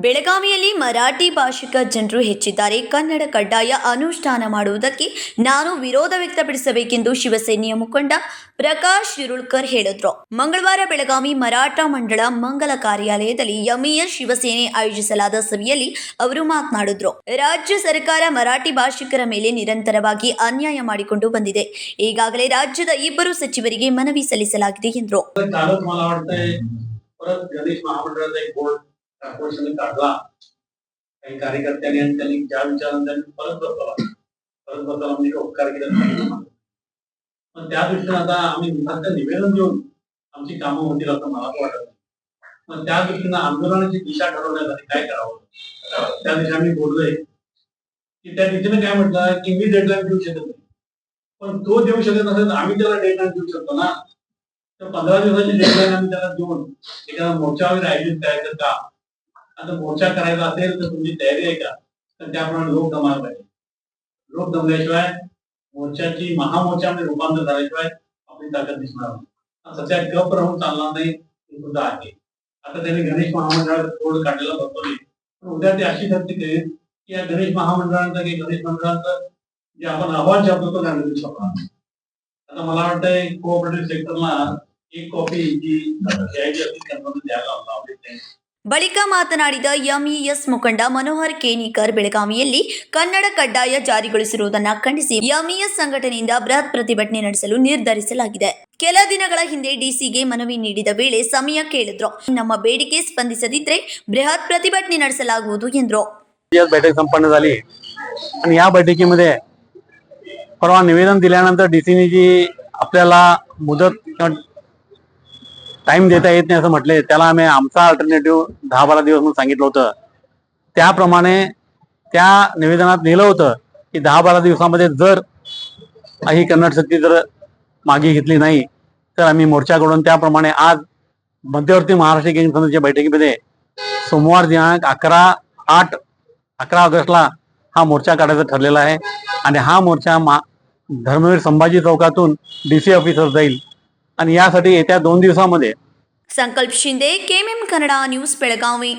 ಬೆಳಗಾವಿಯಲ್ಲಿ ಮರಾಠಿ ಭಾಷಿಕ ಜನರು ಹೆಚ್ಚಿದ್ದಾರೆ. ಕನ್ನಡ ಕಡ್ಡಾಯ ಅನುಷ್ಠಾನ ಮಾಡುವುದಕ್ಕೆ ನಾನು ವಿರೋಧ ವ್ಯಕ್ತಪಡಿಸಬೇಕೆಂದು ಶಿವಸೇನೆಯ ಮುಖಂಡ ಪ್ರಕಾಶ್ ಶಿರುಳ್ಕರ್ ಹೇಳಿದ್ರು. ಮಂಗಳವಾರ ಬೆಳಗಾವಿ ಮರಾಠ ಮಂಡಳ ಮಂಗಲ ಕಾರ್ಯಾಲಯದಲ್ಲಿ ಎಂಇಎಸ್ ಶಿವಸೇನೆ ಆಯೋಜಿಸಲಾದ ಸಭೆಯಲ್ಲಿ ಅವರು ಮಾತನಾಡಿದ್ರು. ರಾಜ್ಯ ಸರ್ಕಾರ ಮರಾಠಿ ಭಾಷಿಕರ ಮೇಲೆ ನಿರಂತರವಾಗಿ ಅನ್ಯಾಯ ಮಾಡಿಕೊಂಡು ಬಂದಿದೆ. ಈಗಾಗಲೇ ರಾಜ್ಯದ ಇಬ್ಬರು ಸಚಿವರಿಗೆ ಮನವಿ ಸಲ್ಲಿಸಲಾಗಿದೆ ಎಂದರು. कालच काढला काही कार्यकर्त्यांनी आणि त्यांनी ज्या विचारांनी परत बसला परत बसला म्हणजे उपकार केला नाही. पण त्या दृष्टीने आता आम्ही विभागाचं निवेदन देऊन आमची कामं होतील असं मला वाटत नाही. पण त्या दृष्टीनं आंदोलनाची दिशा ठरवण्यासाठी काय करावं? त्या दिशा आम्ही बोललोय की त्या दिशेने काय म्हटलं की मी डेडलाईन देऊ शकत नाही. पण तो देऊ शकत नसेल तर आम्ही त्याला डेडलाईन देऊ शकतो ना. तर पंधरा दिवसाची डेडलाईन आम्ही त्याला देऊन एखादा मोर्चा वगैरे आयोजित करायचं का? आता मोर्चा करायचा असेल तर तुमची तयारी आहे का? तर त्याप्रमाणे लोक जमायला पाहिजे लोक जमल्याशिवाय मोर्चाची महामोर्चामध्ये रूपांतर झाल्याशिवाय आपली ताकद दिसणार नाही. सध्या गप राहून चालणार नाही हे सुद्धा आहे. आता त्यांनी गणेश महामंडळात तोड काढलेला बघतोय. पण उद्या ते अशी धरती करेल की या गणेश महामंडळांचा की गणेश मंडळांचं जे आपण आव्हान शब्द तो गांधी देऊ शकणार नाही. आता मला वाटतंय कोऑपरेटिव्ह सेक्टरला एक कॉपी जी द्यायची असते त्यांना द्यायला लावली ಬಳಿಕ ಮಾತನಾಡಿದ ಎಂಇಎಸ್ ಮುಖಂಡ ಮನೋಹರ್ ಕೇನಿಕರ್ ಬೆಳಗಾವಿಯಲ್ಲಿ ಕನ್ನಡ ಕಡ್ಡಾಯ ಜಾರಿಗೊಳಿಸಿರುವುದನ್ನು ಖಂಡಿಸಿ ಎಂಇಎಸ್ ಸಂಘಟನೆಯಿಂದ ಬೃಹತ್ ಪ್ರತಿಭಟನೆ ನಡೆಸಲು ನಿರ್ಧರಿಸಲಾಗಿದೆ ಕೆಲ ದಿನಗಳ ಹಿಂದೆ ಡಿಸಿಗೆ ಮನವಿ ನೀಡಿದ ವೇಳೆ ಸಮಯ ಕೇಳಿದ್ರು ನಮ್ಮ ಬೇಡಿಕೆ ಸ್ಪಂದಿಸದಿದ್ರೆ ಬೃಹತ್ ಪ್ರತಿಭಟನೆ ನಡೆಸಲಾಗುವುದು ಎಂದರು आज बैठक संपन्न झाली आणि या बैठकीमध्ये परवा निवेदन दिल्यानंतर डीसीने जी आपल्याला मुदत टाइम देता येत नाही असं म्हटले. त्याला आम्ही आमचा अल्टरनेटिव्ह दहा बारा दिवस म्हणून सांगितलं होतं. त्याप्रमाणे त्या निवेदनात लिहिलं होतं की दहा बारा दिवसामध्ये जर ही कन्नड शक्ती जर मागे घेतली नाही तर आम्ही मोर्चाकडून त्याप्रमाणे आज मध्यवर्ती महाराष्ट्र केंद्र समितीच्या बैठकीमध्ये सोमवार दिनांक अकरा आठ अकरा ऑगस्टला हा मोर्चा काढायचा ठरलेला आहे. आणि हा मोर्चा मा धर्मवीर संभाजी चौकातून डी सी ऑफिसर जाईल. आणि यासाठी येत्या दोन दिवसामध्ये संकल्प शिंदे केम एम कन्नडा न्यूज बेळगावी.